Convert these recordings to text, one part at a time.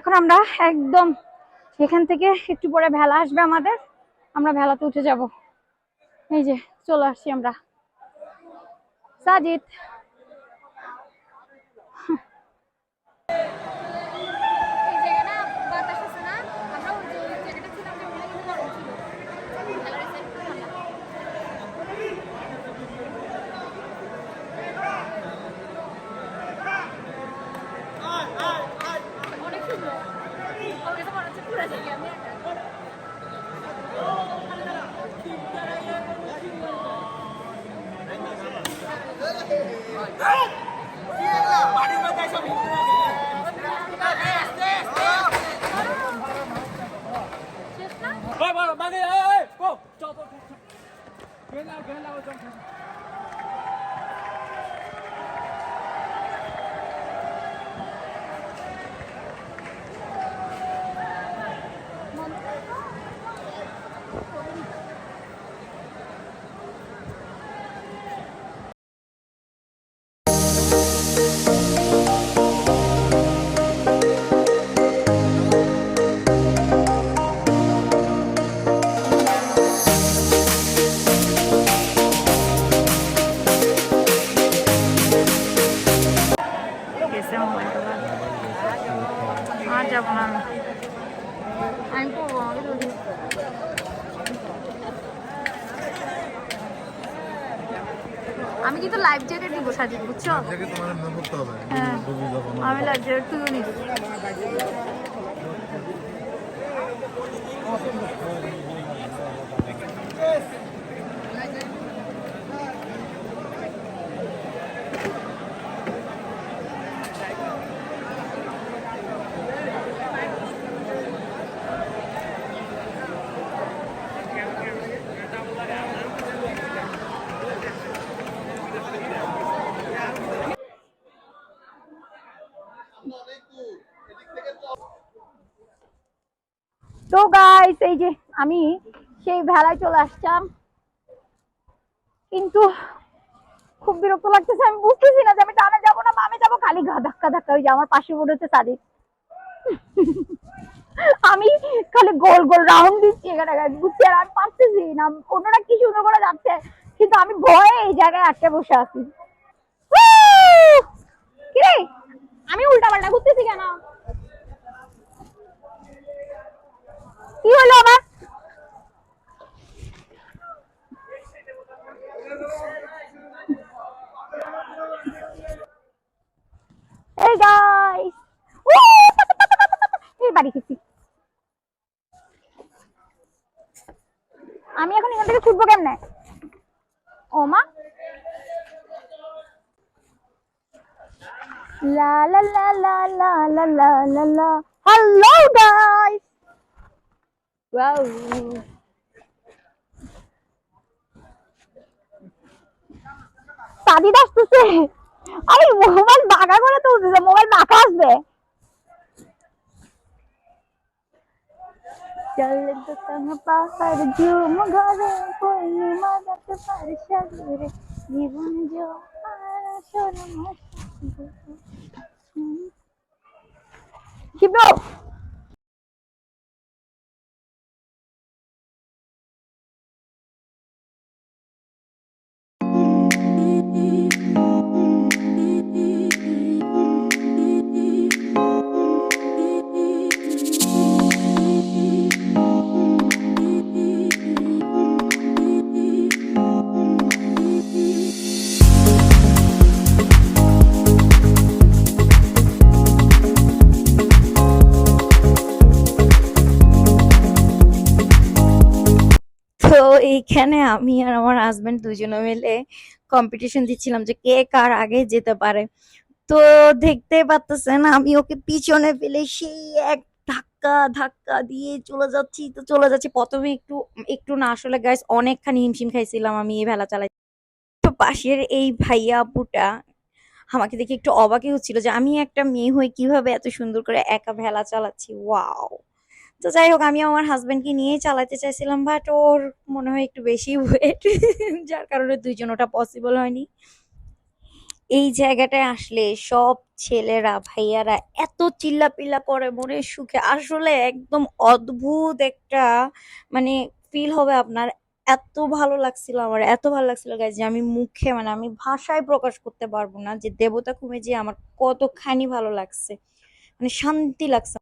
এখন আমরা একদম এখান থেকে একটু পরে ভেলা আসবে আমাদের। আমরা ভেলাতে উঠে যাব। এই যে, চলে আসছি আমরা। Sajid. Vai, bora, bate aí, pô! Tchau, tchau, tchau. Vem lá, vem lá, tchau, tchau. আমি কিন্তু লাইফ জ্যাকেট নিব সাজিদ বুঝছ? হ্যাঁ, আমি লাইফ জ্যাকেট তুইও নিব তো গাইস এই যে আমি সেই ভেলায় চলে আসলাম। কিন্তু খুব বিরক্ত লাগতেছে, আমি বুঝতেছি না যে আমি টানে যাব না বামে যাব খালি ধাক্কা ধাক্কা, ওই যে আমার পাশে বোর্ড হচ্ছে সাদিক। আমি খালি গোল গোল রাউন্ড দিচ্ছি এখানে বুঝছি, আর আমি পারতেছি না, অন্যরা কি সুন্দর করে যাচ্ছে, কিন্তু আমি ভয়ে এই জায়গায় আটকে বসে আছি। কিরে আমি উল্টা পাল্টা ঘুরতেছি কেন? কি হলো আবার এই গাইস এই বাড়ি খেছি আমি এখন এখান থেকে ছুটবো কেমনে? ও মা। লা লা লা লা লা লা লা লা হ্যালো গাইস ওয়াও সাদিদ আসতেছে। আরে মোবাইল বাঁকা করে তুলতেছে মোবাইল বাঁকা আসবে। চল দোকান পাহাড় ঝুম ঘরে পূর্ণিমা যাতে পারে সাগরে। জীবন শিবু তো এইখানে আমি আর আমার হাজবেন্ড দুজনে মিলে কম্পিটিশন দিচ্ছিলাম যে কে কার আগে যেতে পারে। তো দেখতে পাচ্ছেন আমি ওকে পিছনে ফেলে সেই এক ধাক্কা ধাক্কা দিয়ে চলে যাচ্ছি। তো চলে যাচ্ছি। প্রথমে একটু একটু না আসলে গাইস অনেকখানি হিমশিম খাইছিলাম আমি এই ভেলা চালাই তো পাশের এই ভাইয়া আপুটা আমাকে দেখে একটু অবাকই হচ্ছিল যে আমি একটা মেয়ে হয়ে কীভাবে এত সুন্দর করে একা ভেলা চালাচ্ছি। ওয়াও তো যাই হোক আমি আমার হাজবেন্ডকে নিয়েই চালাতে চাইছিলাম বাট ওর মনে হয় একটু বেশি ওয়েট যার কারণে দুইজন ওটা পসিবল হয়নি। এই জায়গাটায় আসলে সব ছেলেরা, ভাইয়ারা এত চিল্লাপিল্লা করে মনের সুখে, আসলে একদম অদ্ভুত একটা মানে ফিল হবে আপনার। এত ভালো লাগছিল আমার, এত ভালো লাগছিল গাইজ যে আমি মুখে মানে আমি ভাষায় প্রকাশ করতে পারব না, যে দেবতা খুমে যে আমার কতখানি ভালো লাগছে। মানে শান্তি লাগছে।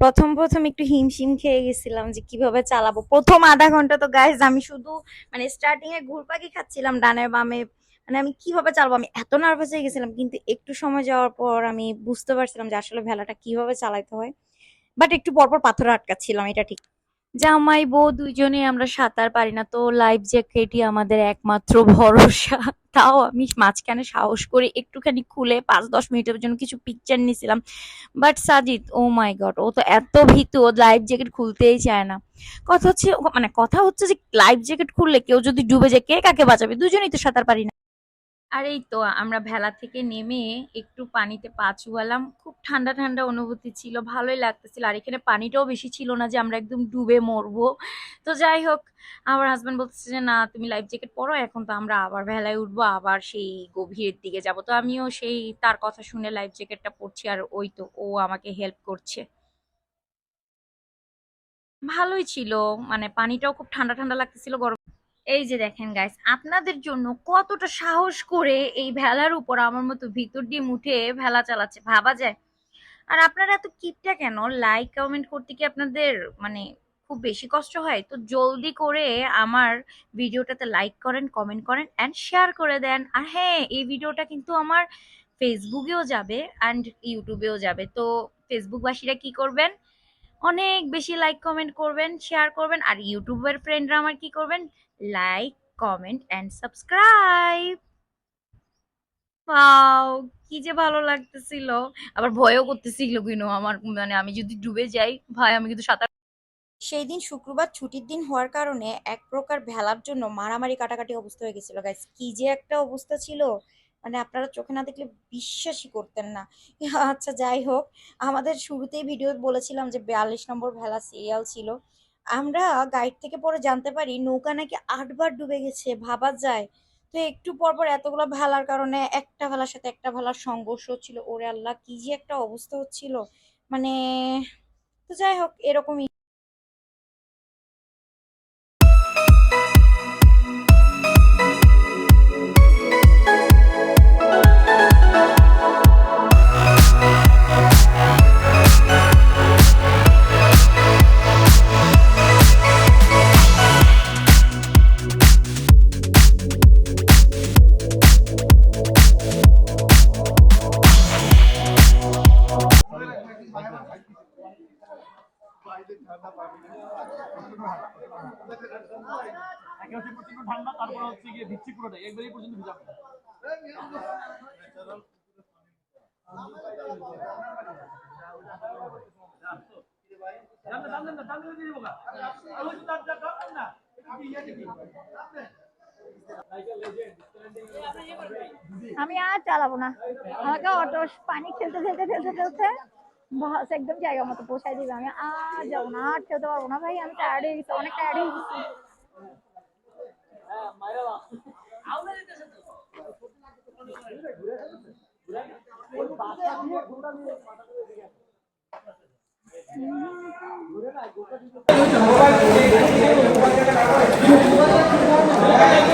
প্রথম প্রথম একটু হিমশিম খেয়ে গেছিলাম যে কীভাবে চালাবো। প্রথম আধা ঘণ্টা তো গাইজ আমি শুধু মানে স্টার্টিং এ ঘুরপাকি খাচ্ছিলাম ডানে বামে। মানে আমি কীভাবে চালাবো? আমি এত নার্ভাস হয়ে গেছিলাম, কিন্তু একটু সময় যাওয়ার পর আমি বুঝতে পারছিলাম যে আসলে ভেলাটা কীভাবে চালাতে হয়। বাট একটু পরপর পাথর আটকাচ্ছিলাম, এটা ঠিক। জামাই বউ দুইজনে আমরা সাঁতার পারি না, তো লাইফ জ্যাকেটই আমাদের একমাত্র ভরসা। তাও আমি মাঝখানে সাহস করে একটুখানি খুলে পাঁচ, দশ মিনিটের জন্য কিছু পিকচার নিয়েছিলাম but Sajid oh my god ও তো এত ভীতু, ও লাইফ জ্যাকেট খুলতেই চায় না। কথা হচ্ছে মানে কথা হচ্ছে যে লাইফ জ্যাকেট খুললে কেউ যদি ডুবে যায়, কে কাকে বাঁচাবে? দুজনেই তো সাঁতার পারি না। আর এই তো আমরা ভেলা থেকে নেমে একটু পানিতে পা চুয়ালাম। খুব ঠান্ডা ঠান্ডা অনুভূতি ছিল, ভালোই লাগতেছিল। আর এখানে পানিটাও বেশি ছিল না যে আমরা একদম ডুবে মরবো। তো যাই হোক, আমার হাজবেন্ড বলতেছে যে, না, তুমি লাইফ জ্যাকেট পরো, এখন তো আমরা আবার ভেলায় উঠবো, আবার সেই গভীরের দিকে যাব। তো আমিও সেই, তার কথা শুনে লাইফ জ্যাকেটটা পরছি আর ওই তো, ও আমাকে হেল্প করছে। ভালোই ছিল মানে পানিটাও খুব ঠান্ডা ঠান্ডা লাগতেছিল, গরম এই যে দেখেন গাইস আপনাদের জন্য কতটা সাহস করে এই ভেলার উপর আমার মতো ভিতর দিয়ে মুঠে ভেলা চালাচ্ছে, ভাবা যায়? আর আপনারা এত কিপটা কেন? লাইক কমেন্ট করতে কি আপনাদের মানে খুব বেশি কষ্ট হয়? তো জলদি করে আমার ভিডিওটাতে লাইক করেন কমেন্ট করেন অ্যান্ড শেয়ার করে দেন। আর হ্যাঁ এই ভিডিওটা কিন্তু আমার ফেসবুকেও যাবে অ্যান্ড ইউটিউবেও যাবে। তো ফেসবুকবাসীরা কি করবেন? অনেক বেশি লাইক কমেন্ট করবেন শেয়ার করবেন। আর ইউটিউবের ফ্রেন্ডরা আমার কি করবেন? Like comment and subscribe wow কি যে ভালো লাগতেছিল। আবার ভয়ও করতেছিল কিন্তু আমার মানে আমি যদি ডুবে যাই, ভাই, আমি কিন্তু সাঁতার সেই দিন শুক্রবার ছুটির দিন হওয়ার কারণে এক প্রকার ভেলার জন্য মারামারি কাটাকাটি অবস্থা হয়ে গেছিল। গাইস কি যে একটা অবস্থা ছিল। মানে আপনারা চোখে না দেখলে বিশ্বাসই করতেন না। আচ্ছা যাই হোক, আমাদের শুরুতেই ভিডিও বলেছিলাম যে বিয়াল্লিশ নম্বর ভেলা সিরিয়াল ছিল। আমরা গাইড থেকে পরে জানতে পারি নৌকা নাকি আটবার ডুবে গেছে, ভাবা যায়। তো একটু পরপর পর এতগুলো ভালার কারণে একটা ভালার সাথে একটা ভালার সংঘর্ষ হচ্ছিল। ওরে আল্লাহ, কি যে একটা অবস্থা হচ্ছিল। মানে তো যাই হোক, এরকমই। ঠান্ডা, তারপর হচ্ছে গিয়ে পুরোটাই। একবারই পর্যন্ত ভিজাবো আমি আর চালাবো না। আমাকে অটো, পানি খেলতে খেলতে খেলতে খেলতে। বাস একদম জায়গা মতো পৌঁছাই দিবে আমি আর যাব না আর খেলতে পারব না ভাই আমি টায়ার্ড হয়ে গেছি অনেক টায়ার্ড হয়ে গেছি কিরে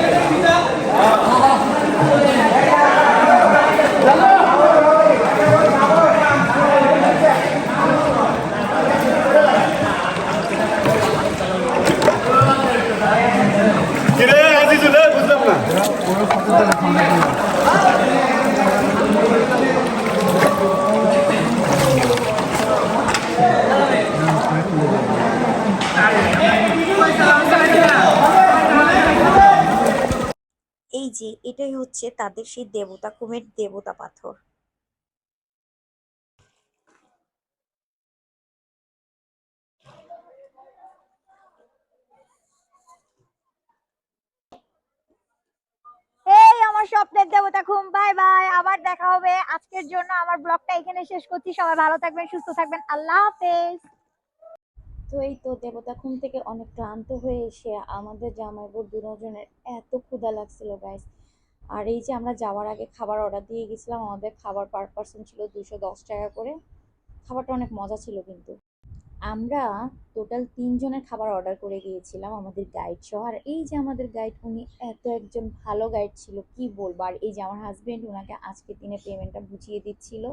যে এটাই হচ্ছে তাদের সেই দেবতা কুমের দেবতা পাথর। এই আমার স্বপ্নের দেবতা ঘুম বাই বাই আবার দেখা হবে আজকের জন্য। আমার ব্লগটা এখানে শেষ করছি। সবাই ভালো থাকবেন সুস্থ থাকবেন। আল্লাহ হাফেজ। তো এই তো দেবতা ঘুম থেকে অনেক ক্লান্ত হয়ে এসে আমাদের জামাই বোর দুজনের এত ক্ষুধা লাগছিল গাইস আর এই যে আমরা যাওয়ার আগে খাবার অর্ডার দিয়ে গেছিলাম, আমাদের খাবার পার পার্সন ছিল দুশো দশ টাকা করে। খাবারটা অনেক মজা ছিল কিন্তু। আমরা টোটাল তিনজনের খাবার অর্ডার করে গিয়েছিলাম আমাদের গাইড সহ। আর এই যে আমাদের গাইড উনি এত একজন ভালো গাইড ছিল, কি বলব? আর এই যে আমার হাজব্যান্ড ওনাকে আজকের দিনে পেমেন্টটা বুঝিয়ে দিচ্ছিল।